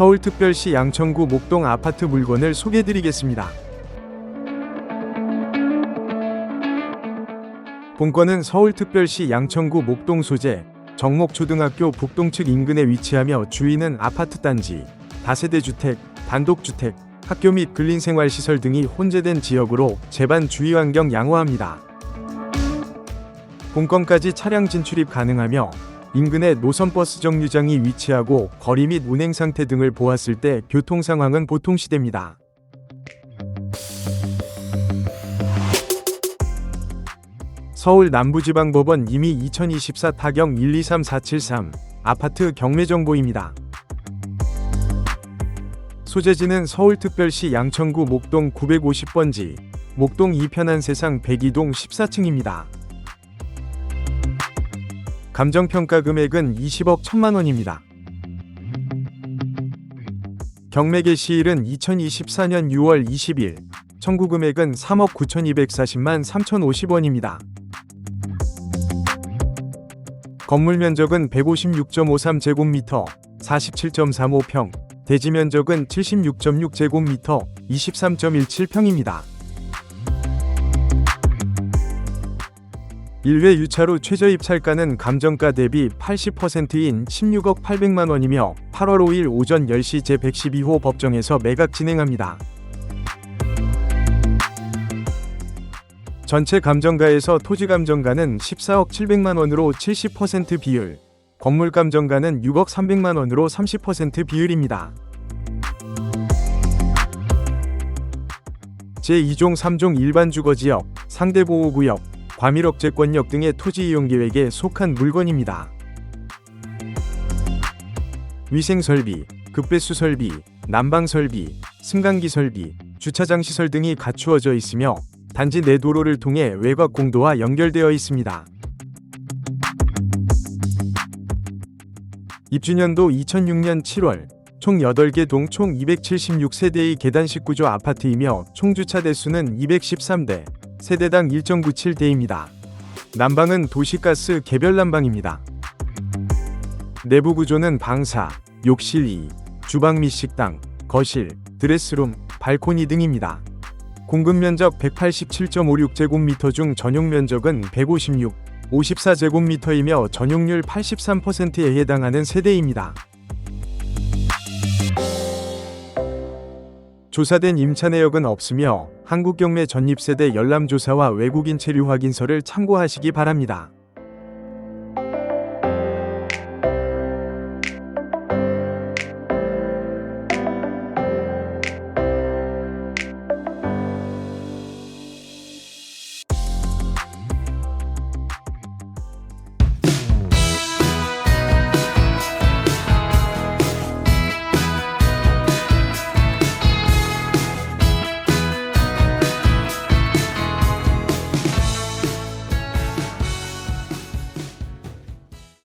서울특별시 양천구 목동 아파트 물건을 소개드리겠습니다. 본건은 서울특별시 양천구 목동 소재 정목초등학교 북동측 인근에 위치하며 주위는 아파트 단지, 다세대 주택, 단독주택, 학교 및 근린생활시설 등이 혼재된 지역으로 제반 주위 환경 양호합니다. 본건까지 차량 진출입 가능하며 인근에 노선버스 정류장이 위치하고 거리 및 운행 상태 등을 보았을 때 교통 상황은 보통 시대입니다. 서울 남부지방법원 이미 2024 타경 123473 아파트 경매 정보입니다. 소재지는 서울특별시 양천구 목동 950번지, 목동 이편한 세상 102동 14층입니다. 감정평가 금액은 20억 1천만 원입니다. 경매 개시일은 2024년 6월 20일, 청구 금액은 3억 9,240만 3,050원입니다. 건물 면적은 156.53제곱미터, 47.35평, 대지 면적은 76.6제곱미터, 23.17평입니다. 1회 유차로 최저 입찰가는 감정가 대비 80%인 16억 800만 원이며 8월 5일 오전 10시 제112호 법정에서 매각 진행합니다. 전체 감정가에서 토지 감정가는 14억 700만 원으로 70% 비율, 건물 감정가는 6억 300만 원으로 30% 비율입니다. 제2종 3종 일반 주거지역, 상대보호구역, 과밀억제권역 등의 토지 이용 계획에 속한 물건입니다. 위생 설비, 급배수 설비, 난방 설비, 승강기 설비, 주차장 시설 등이 갖추어져 있으며 단지 내 도로를 통해 외곽 공도와 연결되어 있습니다. 입주년도 2006년 7월 총 8개 동 총 276세대의 계단식 구조 아파트이며 총 주차 대수는 213대, 세대당 1.97대입니다. 난방은 도시가스 개별 난방입니다. 내부 구조는 방사, 욕실 2, 주방 및 식당, 거실, 드레스룸, 발코니 등입니다. 공급 면적 187.56제곱미터 중 전용 면적은 156, 54제곱미터이며 전용률 83%에 해당하는 세대입니다. 조사된 임차 내역은 없으며 한국경매 전입세대 열람조사와 외국인 체류 확인서를 참고하시기 바랍니다.